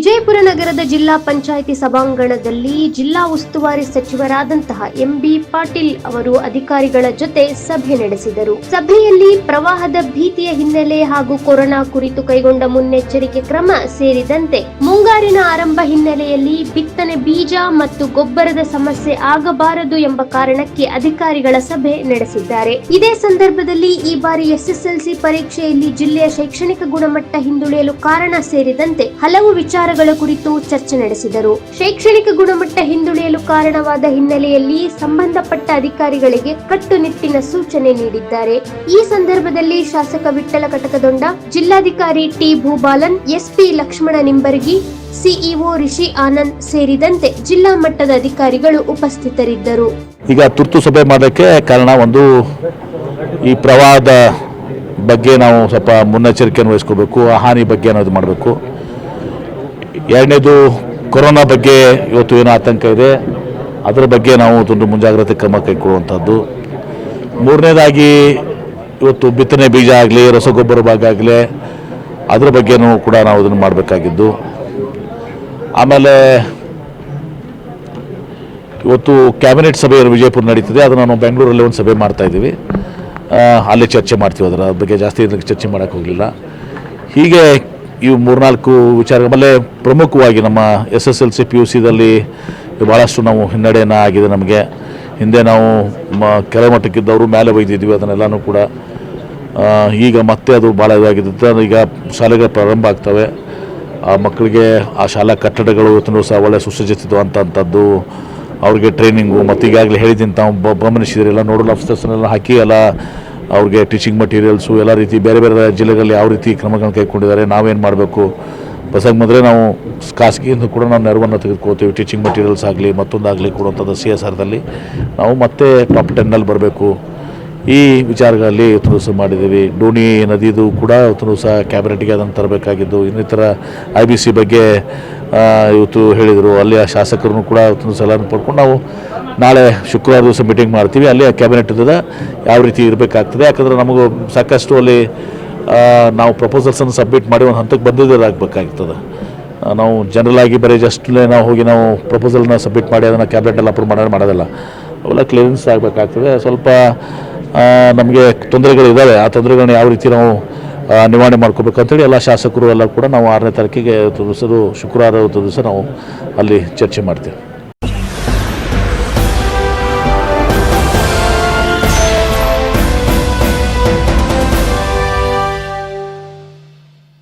ವಿಜಯಪುರ ನಗರದ ಜಿಲ್ಲಾ ಪಂಚಾಯಿತಿ ಸಭಾಂಗಣದಲ್ಲಿ ಜಿಲ್ಲಾ ಉಸ್ತುವಾರಿ ಸಚಿವರಾದಂತಹ ಎಂಬಿ ಪಾಟೀಲ್ ಅವರು ಅಧಿಕಾರಿಗಳ ಜೊತೆ ಸಭೆ ನಡೆಸಿದರು. ಸಭೆಯಲ್ಲಿ ಪ್ರವಾಹದ ಭೀತಿಯ ಹಿನ್ನೆಲೆ ಹಾಗೂ ಕೊರೋನಾ ಕುರಿತು ಕೈಗೊಂಡ ಮುನ್ನೆಚ್ಚರಿಕೆ ಕ್ರಮ ಸೇರಿದಂತೆ ಮುಂಗಾರಿನ ಆರಂಭ ಹಿನ್ನೆಲೆಯಲ್ಲಿ ಬಿತ್ತನೆ ಬೀಜ ಮತ್ತು ಗೊಬ್ಬರದ ಸಮಸ್ಯೆ ಆಗಬಾರದು ಎಂಬ ಕಾರಣಕ್ಕೆ ಅಧಿಕಾರಿಗಳ ಸಭೆ ನಡೆಸಿದ್ದಾರೆ. ಇದೇ ಸಂದರ್ಭದಲ್ಲಿ ಈ ಬಾರಿ ಎಸ್ಎಸ್ಎಲ್ಸಿ ಪರೀಕ್ಷೆಯಲ್ಲಿ ಜಿಲ್ಲೆಯ ಶೈಕ್ಷಣಿಕ ಗುಣಮಟ್ಟ ಹಿಂದುಳಿಯಲು ಕಾರಣ ಸೇರಿದಂತೆ ಹಲವು ವಿಚಾರಗಳ ಕುರಿತು ಚರ್ಚೆ ನಡೆಸಿದರು. ಶೈಕ್ಷಣಿಕ ಗುಣಮಟ್ಟ ಹಿಂದುಳಿಯಲು ಕಾರಣವಾದ ಹಿನ್ನೆಲೆಯಲ್ಲಿ ಸಂಬಂಧಪಟ್ಟ ಅಧಿಕಾರಿಗಳಿಗೆ ಕಟ್ಟುನಿಟ್ಟಿನ ಸೂಚನೆ ನೀಡಿದ್ದಾರೆ. ಈ ಸಂದರ್ಭದಲ್ಲಿ ಶಾಸಕ ವಿಠ್ಠಲ ಕಟಕದೊಂಡ, ಜಿಲ್ಲಾಧಿಕಾರಿ T Bhubalan, SP Laxman Nimbargi, CEO Rishi Anand ಸೇರಿದಂತೆ ಜಿಲ್ಲಾ ಮಟ್ಟದ ಅಧಿಕಾರಿಗಳು ಉಪಸ್ಥಿತರಿದ್ದರು. ಈಗ ತುರ್ತು ಸಭೆ ಮಾಡಕ್ಕೆ ಕಾರಣ ಒಂದು, ಈ ಪ್ರವಾಹದ ಬಗ್ಗೆ ನಾವು ಸ್ವಲ್ಪ ಮುನ್ನೆಚ್ಚರಿಕೆಯನ್ನು ವಹಿಸ್ಕೋಬೇಕು, ಆ ಹಾನಿ ಬಗ್ಗೆ ಅನ್ನೋದು ಮಾಡಬೇಕು. ಎರಡನೇದು ಕೊರೋನಾ ಬಗ್ಗೆ ಇವತ್ತು ಏನು ಆತಂಕ ಇದೆ, ಅದರ ಬಗ್ಗೆ ನಾವು ಒಂದು ಮುಂಜಾಗ್ರತೆ ಕ್ರಮ ಕೈಗೊಳ್ಳುವಂಥದ್ದು. ಮೂರನೇದಾಗಿ, ಇವತ್ತು ಬಿತ್ತನೆ ಬೀಜ ಆಗಲಿ, ರಸಗೊಬ್ಬರ ಭಾಗ ಆಗಲಿ, ಅದರ ಬಗ್ಗೆನೂ ಕೂಡ ನಾವು ಅದನ್ನು ಮಾಡಬೇಕಾಗಿದ್ದು. ಆಮೇಲೆ, ಇವತ್ತು ಕ್ಯಾಬಿನೆಟ್ ಸಭೆ ವಿಜಯಪುರ ನಡೀತಿದೆ, ಅದನ್ನು ನಾವು ಬೆಂಗಳೂರಲ್ಲಿ ಒಂದು ಸಭೆ ಮಾಡ್ತಾ ಇದ್ದೀವಿ. ಅಲ್ಲಿ ಚರ್ಚೆ ಮಾಡ್ತೀವಿ, ಅದರ ಬಗ್ಗೆ ಜಾಸ್ತಿ ಚರ್ಚೆ ಮಾಡೋಕ್ಕೆ ಹೋಗಲಿಲ್ಲ. ಹೀಗೆ ಇವು ಮೂರ್ನಾಲ್ಕು ಮೇಲೆ ಪ್ರಮುಖವಾಗಿ ನಮ್ಮ S S L C P U ಸಿದಲ್ಲಿ ಭಾಳಷ್ಟು ನಾವು ಹಿನ್ನಡೆಯನ್ನು ಆಗಿದೆ ನಮಗೆ. ಹಿಂದೆ ನಾವು ಮ ಕೆಳ ಮಟ್ಟಕ್ಕಿದ್ದವರು ಮೇಲೆ ಒಯ್ದಿದ್ವಿ ಅದನ್ನೆಲ್ಲನೂ ಕೂಡ. ಈಗ ಮತ್ತೆ ಅದು ಭಾಳ ಇದಾಗಿದ್ದ ಈಗ ಶಾಲೆಗಳು ಪ್ರಾರಂಭ ಆಗ್ತವೆ. ಆ ಮಕ್ಕಳಿಗೆ ಆ ಶಾಲಾ ಕಟ್ಟಡಗಳು ಇವತ್ತು ಸಹ ಒಳ್ಳೆ ಅಂಥದ್ದು, ಅವ್ರಿಗೆ ಟ್ರೈನಿಂಗು ಮತ್ತು ಈಗಾಗಲೇ ಹೇಳಿದ್ದೀನಿ ತಾವು ಎಲ್ಲ ನೋಡಲ್ ಆಫೀಸರ್ಸ್ನೆಲ್ಲ ಹಾಕಿ ಎಲ್ಲ ಅವ್ರಿಗೆ ಟೀಚಿಂಗ್ ಮಟೀರಿಯಲ್ಸು ಎಲ್ಲ ರೀತಿ ಬೇರೆ ಬೇರೆ ಜಿಲ್ಲೆಗಳಲ್ಲಿ ಯಾವ ರೀತಿ ಕ್ರಮಗಳನ್ನು ಕೈಗೊಂಡಿದ್ದಾರೆ, ನಾವೇನು ಮಾಡಬೇಕು? ಬಸ್ಸಾಗಿ ಬಂದರೆ ನಾವು ಖಾಸಗಿಯಿಂದ ಕೂಡ ನಾವು ನೆರವನ್ನು ತೆಗೆದುಕೊಳ್ತೀವಿ. ಟೀಚಿಂಗ್ ಮಟೀರಿಯಲ್ಸ್ ಆಗಲಿ ಮತ್ತೊಂದಾಗಲಿ ಕೊಡುವಂಥದ್ದು ಸಿ ಎಸ್ ಆರ್ದಲ್ಲಿ ನಾವು ಮತ್ತೆ ಟಾಪ್ ಟೆನ್ನಲ್ಲಿ ಬರಬೇಕು. ಈ ವಿಚಾರಗಳಲ್ಲಿ ಸಹ ಮಾಡಿದ್ದೀವಿ. ಡೋಣಿ ನದಿದು ಕೂಡ ಇವತ್ತು ಸಹ ಕ್ಯಾಬಿನೆಟ್ಗೆ ಅದನ್ನು ತರಬೇಕಾಗಿದ್ದು, ಇನ್ನಿತರ ಐ ಬಿ ಸಿ ಬಗ್ಗೆ ಇವತ್ತು ಹೇಳಿದರು. ಅಲ್ಲಿಯ ಶಾಸಕರನ್ನು ಕೂಡ ಇವತ್ತು ಸಲಹೆ ಪಡ್ಕೊಂಡು ನಾವು ನಾಳೆ ಶುಕ್ರವಾರ ದಿವಸ ಮೀಟಿಂಗ್ ಮಾಡ್ತೀವಿ. ಅಲ್ಲಿ ಕ್ಯಾಬಿನೆಟ್ ಯಾವ ರೀತಿ ಇರಬೇಕಾಗ್ತದೆ. ಯಾಕಂದರೆ ನಮಗೂ ಸಾಕಷ್ಟು ಅಲ್ಲಿ ನಾವು ಪ್ರಪೋಸಲ್ಸನ್ನು ಸಬ್ಮಿಟ್ ಮಾಡಿ ಒಂದು ಹಂತಕ್ಕೆ ಬಂದಿದ್ದಾಗಬೇಕಾಗ್ತದೆ ನಾವು ಜನರಲ್ ಆಗಿ ಬರೀ ಜಸ್ಟ್ ನಾವು ಹೋಗಿ ನಾವು ಪ್ರಪೋಸಲ್ನ ಸಬ್ಮಿಟ್ ಮಾಡಿ ಅದನ್ನು ಕ್ಯಾಬಿನೆಟಲ್ಲಿ ಅಪ್ರೂವ್ ಮಾಡೋದು ಮಾಡೋದಿಲ್ಲ. ಅವೆಲ್ಲ ಕ್ಲಿಯರೆನ್ಸ್ ಆಗಬೇಕಾಗ್ತದೆ. ಸ್ವಲ್ಪ ನಮಗೆ ತೊಂದರೆಗಳಿದ್ದಾವೆ. ಆ ತೊಂದರೆಗಳನ್ನ ಯಾವ ರೀತಿ ನಾವು ನಿವಾರಣೆ ಮಾಡ್ಕೋಬೇಕಂತೇಳಿ ಎಲ್ಲ ಶಾಸಕರು ಎಲ್ಲ ಕೂಡ ನಾವು ಆರನೇ ತಾರೀಕಿಗೆ ದಿವಸ ಶುಕ್ರವಾರ ದಿವಸ ನಾವು ಅಲ್ಲಿ ಚರ್ಚೆ ಮಾಡ್ತೀವಿ.